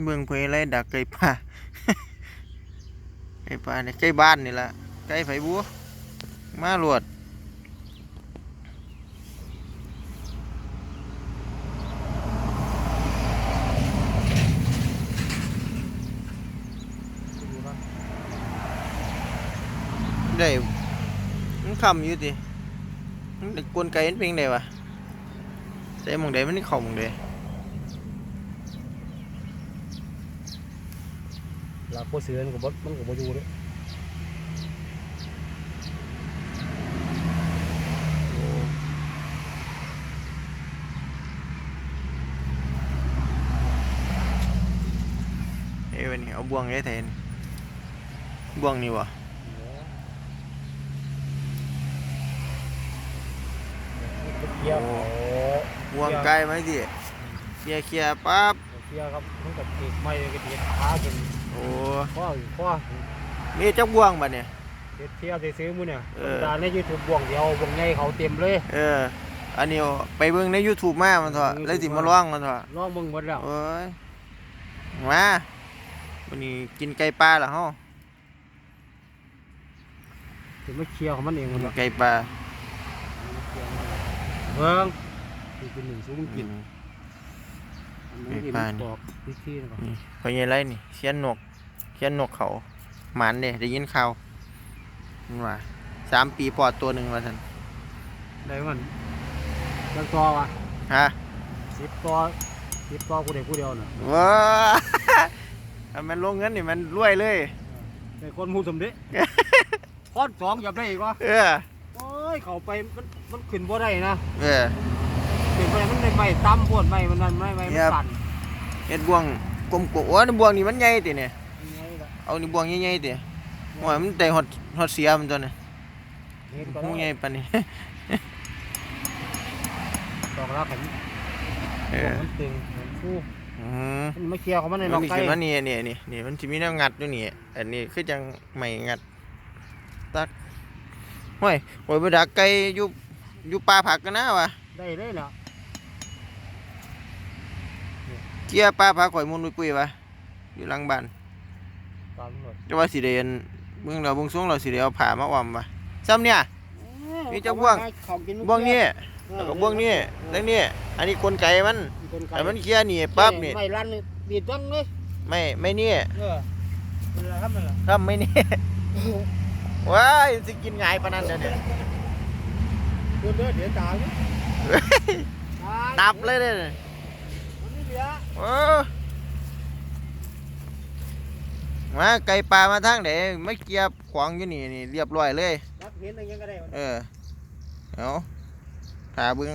เมืองเพยไรดักไก่ป่าไก่ป่าเนี่ยไก่บ้านนี่ละไก่ไผบัวมาหลวดได้มันคำอยู่ติมันกวนไก่มันเป็นไงวะใส่มองใดมันนี่เข้ามองใด หลักบ่เสือมันก็บ่มันก็บ่อยู่เด้อเอ้ยวันนี้เอาบ่วงได้แทนบ่วงนี่วะเกี่ยวเขาบ่วงไก่ไหมสิเคลียร์เคลียร์ปั๊บเกี่ยวครับมันก็ติดไม้ก็ติดขาจน โอ้ข้อข้อนี่จักบ่วงบัดเนี่ยเด็ดเที่ยวได้ซื้อมื้อเนี่ยเออตาใน YouTube บ่วงเดียวบ่วงใหญ่เขาเต็มเลย เออ อันนี้ไปเบิ่งใน YouTube มามันเถอะแล้วสิมาร้องมันเถอะลองเบิ่งหมดแล้วโอ้ยมาวันนี้กินไก่ปลาเหรอเฮาถึงไม่เคลียร์ของมันเองหมกิดนแล้วไก่ปลาเบิ่งสิเป็นหนึ่งสูงกินอืมอันนี้ไอ้ปลานี่บอกวิธีนะครับนี่พญาไรนี่เขียนนกเขียนนกเขาหมันเด้ได้ยินข่าวมันว่าสามปีปลอดตัวหนึ่งว่าท่นได้มันจังตัววะฮะสิบตัวสิบตัวกูได้กูเดียวน่ะว้า ถ้ามันลงเงินนี่มันรวยเลย แต่คนมูสมเด็จพอดสองอย่าได้อีกวะเออโอ้ยเข้าไปมันมันขึ้นบ่ได้นะเออขึ้นไปมันได้ไม่ต่ำพวดไม่มันนั่นไม่ไม่คมัรันบสั่นเฮ็ดบ่วงกลมๆโอ้ยบ่วงนี่มันใหญ่ติเนี่ยยังไงล่ะ เอานี่บ่วงใหญ่ๆติโอ้ยมันได้ฮอดฮอดเสียมันตัวนี้เห็นก็หูใหญ่ได้ปานนี้ดอกรักเห็นเออมันตึงเห็นฟูอืมมันไม่เคลียร์ของมันในมัน้อนงมีไก่ขึ้นมานี่นี่นี่นี่มันสิมีแนวงัดอยู่นี่อันนี้คือจังไม่งัดตักห้วยโอ้ยบ่ดักไก่อยู่อยู่ป่าผักกันนะวะได้เลยน่ะเกียร์ป่าผักข่อยมุนปุ้ยๆวะอยู่หลังบ้าน ตามหมดแต่ว่าสิได้อันเบิ่งเราเบิ่งสูงเราสิได้เอาผ้ามาอ้อมวะซ้ำเนี่ยมีจักบ่วงของกินบ่วงนี้แล้วก็บ่วงนี้แล้วนี่อันนี้กลไกมันคนไก่อันมันเคลียร์นี่ปั๊บนี่ไม่รันนี่บีดจังเลยไม่ไม่นี่เออเป็นไรครับนั่นล่ะถ้าไม่นี่ ว้ายสิกินง่ายปานนั้นเด้อเนี่ยเดือดเดือดเดี๋ยวตายเลยตายตับเลยเด้อ มันไม่เหลือ โอ้ มาไก่ปลามาทางไหนไม่เกียบขวางอยู่นี่นี่เรียบร้อยเลยรับเห็นอะไรยังก็ได้วะเออเอาถาเบึง